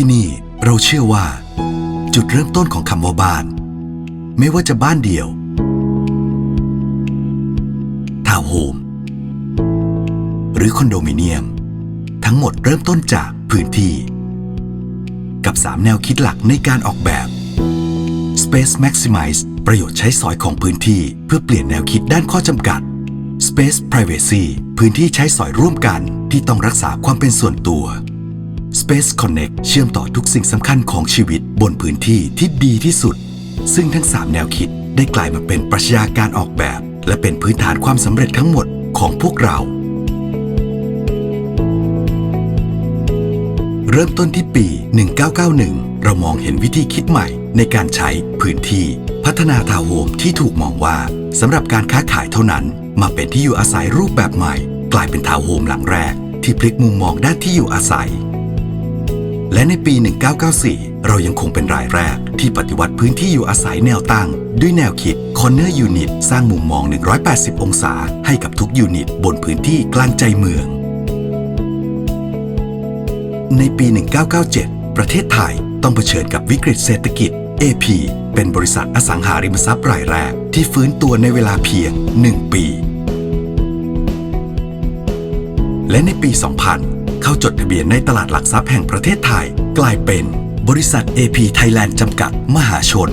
ที่นี่เราเชื่อว่า จุดเริ่มต้นของคำว่าบ้าน ไม่ว่าจะบ้านเดี่ยวทาวน์โฮมหรือคอนโดมิเนียม ทั้งหมดเริ่มต้นจากพื้นที่ กับ 3 แนวคิดหลักในการออกแบบ Space Maximize ประโยชน์ใช้สอยของพื้นที่เพื่อเปลี่ยนแนวคิดด้านข้อจำกัด Space Privacy พื้นที่ใช้สอยร่วมกันที่ต้องรักษาความเป็นส่วนตัว Space Connect เชื่อมต่อทุกสิ่งสำคัญของชีวิตบนพื้นที่ที่ดีที่สุด ซึ่งทั้ง 3 แนวคิดได้กลายมาเป็นปรัชญาการออกแบบ และเป็นพื้นฐานความสำเร็จทั้งหมดของพวกเรา เริ่มต้นที่ปี 1991 เรามองเห็นวิธีคิดใหม่ในการใช้พื้นที่ พัฒนาทาวน์โฮมที่ถูกมองว่าสำหรับการค้าขายเท่านั้น มาเป็นที่อยู่อาศัยรูปแบบใหม่ กลายเป็นทาวน์โฮมหลังแรก ที่พลิกมุมมองด้านที่อยู่อาศัย ในปี 1994 เรายังคงเป็นรายแรก ที่ปฏิวัติพื้นที่อยู่อาศัยแนวตั้ง ด้วยแนวคิด Corner Unit สร้างมุมมอง 180 องศา ให้กับทุกยูนิต บนพื้นที่กลางใจเมือง ในปี 1997 ประเทศไทยต้องเผชิญกับวิกฤตเศรษฐกิจ AP เป็นบริษัทอสังหาริมทรัพย์รายแรก ที่ฟื้นตัวในเวลาเพียง 1 ปี และในปี 2000 เข้าจดทะเบียนในตลาดหลักทรัพย์แห่งประเทศไทย กลายเป็นบริษัท AP Thailand จำกัดมหาชน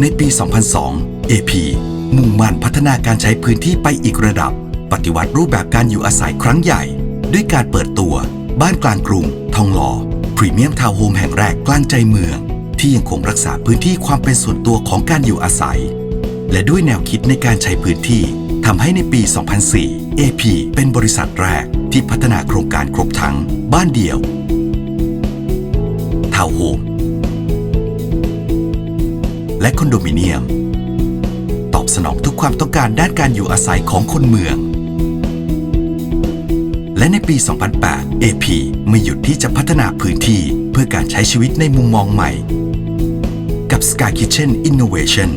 ในปี 2002 AP มุ่งมั่นพัฒนาการใช้พื้นที่ไปอีกระดับ ปฏิวัติรูปแบบการอยู่อาศัยครั้งใหญ่ ด้วยการเปิดตัว บ้านกลางกรุง ทองหล่อพรีเมียมทาวน์โฮมแห่งแรกกลางใจเมือง ที่ยังคงรักษาพื้นที่ความเป็นส่วนตัวของการอยู่อาศัย และด้วยแนวคิดในการใช้พื้นที่ทำให้ในปี 2004 AP เป็นบริษัทแรกที่พัฒนาโครงการครบทั้ง บ้านเดี่ยวทาวน์โฮมและคอนโดมิเนียม ตอบสนองทุกความต้องการด้านการอยู่อาศัยของคนเมือง และในปี 2008 AP ไม่หยุดที่จะพัฒนาพื้นที่เพื่อการใช้ชีวิตในมุมมองใหม่ กับ Sky Kitchen Innovation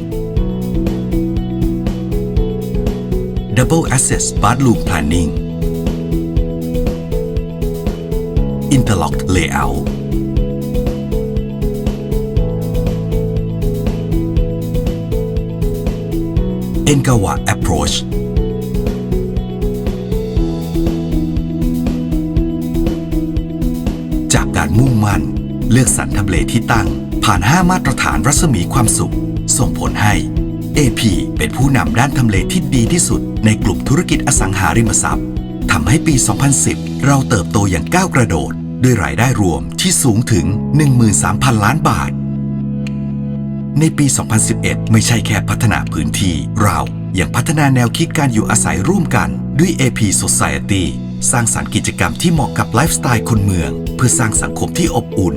Double Access Bathroom Planning Interlocked Layout Engawa Approach จากการมุ่งมั่น เลือกสรรทำเลที่ตั้ง ผ่าน 5 มาตรฐานรัศมีความสุข ส่งผลให้ AP เป็นผู้นำด้านทำเลที่ดีที่สุดในกลุ่มธุรกิจอสังหาริมทรัพย์ทำให้ปี 2010 เราเติบโตอย่างก้าวกระโดด ด้วยรายได้รวมที่สูงถึง 13,000 ล้านบาท ในปี 2011 ไม่ใช่แค่พัฒนาพื้นที่ เรายังพัฒนาแนวคิดการอยู่อาศัยร่วมกันด้วย AP Society สร้างสรรค์กิจกรรมที่เหมาะกับไลฟ์สไตล์คนเมือง เพื่อสร้างสังคมที่อบอุ่น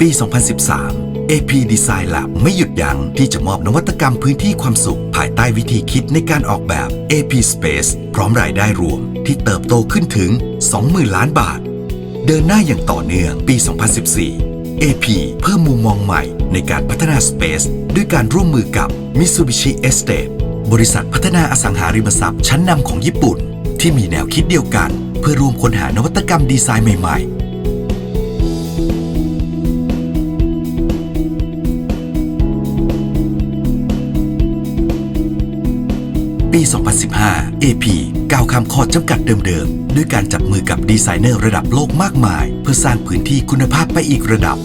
ปี 2013 AP Design Lab ไม่หยุดยั้งที่จะมอบนวัตกรรมพื้นที่ความสุข ภายใต้วิธีคิดในการออกแบบ AP Space พร้อมรายได้รวมที่เติบโตขึ้นถึง 20,000 ล้านบาท เดินหน้าอย่างต่อเนื่องปี 2014 AP เพิ่มมุมมองใหม่ในการพัฒนา Space ด้วยการร่วมมือกับ Mitsubishi Estate บริษัทพัฒนาอสังหาริมทรัพย์ชั้นนำของญี่ปุ่น ที่มีแนวคิดเดียวกัน เพื่อร่วมค้นหานวัตกรรมดีไซน์ใหม่ๆ ปี 2015 AP ก้าวข้ามข้อจำกัดเดิมๆ ด้วยการจับมือกับดีไซเนอร์ระดับโลกมากมาย เพื่อสร้างพื้นที่คุณภาพไปอีกระดับ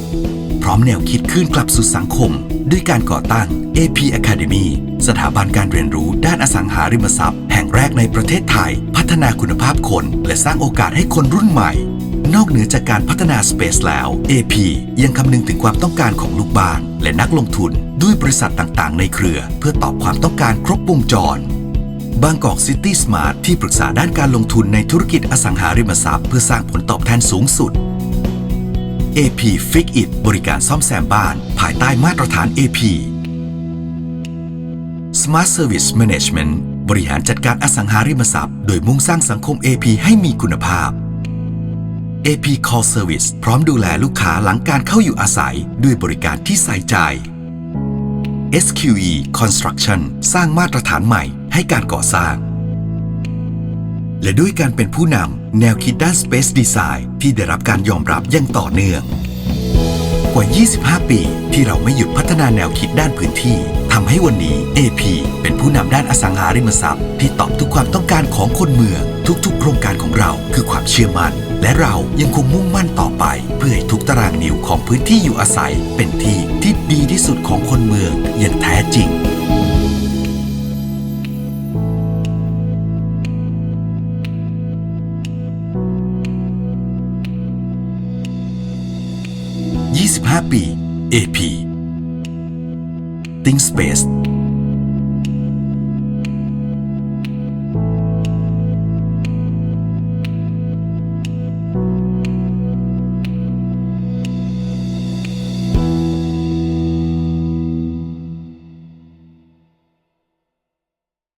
พร้อมแนวคิดขึ้นกลับสู่สังคม ด้วยการก่อตั้ง AP Academy สถาบันการเรียนรู้ด้านอสังหาริมทรัพย์ แห่งแรกในประเทศไทย พัฒนาคุณภาพคน และสร้างโอกาสให้คนรุ่นใหม่ นอกเหนือจากการพัฒนา Space แล้ว AP ยังคำนึงถึงความต้องการของลูกบ้าน และนักลงทุน ด้วยบริษัทต่างๆ ในเครือ เพื่อตอบความต้องการครบวงจร บางกอกซิตี้สมาร์ทที่ปรึกษาด้านการลงทุนในธุรกิจอสังหาริมทรัพย์เพื่อสร้างผลตอบแทนสูงสุด AP Fix It บริการซ่อมแซมบ้าน ภายใต้มาตรฐาน AP Smart Service Management บริหารจัดการอสังหาริมทรัพย์ โดยมุ่งสร้างสังคม AP ให้มีคุณภาพ AP Call Service พร้อมดูแลลูกค้าหลังการเข้าอยู่อาศัย ด้วยบริการที่ใส่ใจ SQE Construction สร้างมาตรฐานใหม่ ให้การก่อสร้าง และด้วยการเป็นผู้นำแนวคิดด้าน Space Design ที่ได้รับการยอมรับอย่างต่อเนื่อง กว่า 25 ปีที่เราไม่หยุดพัฒนาแนวคิดด้านพื้นที่ทำให้วันนี้ AP เป็นผู้นำด้านอสังหาริมทรัพย์ ที่ตอบทุกความต้องการของคนเมือง ทุกๆ โครงการของเราคือความเชื่อมั่น และเรายังคงมุ่งมั่นต่อไป เพื่อให้ทุกตารางนิ้วของพื้นที่อยู่อาศัย เป็นที่ที่ดีที่สุดของคนเมืองอย่างแท้จริง 25 ปี AP Think Space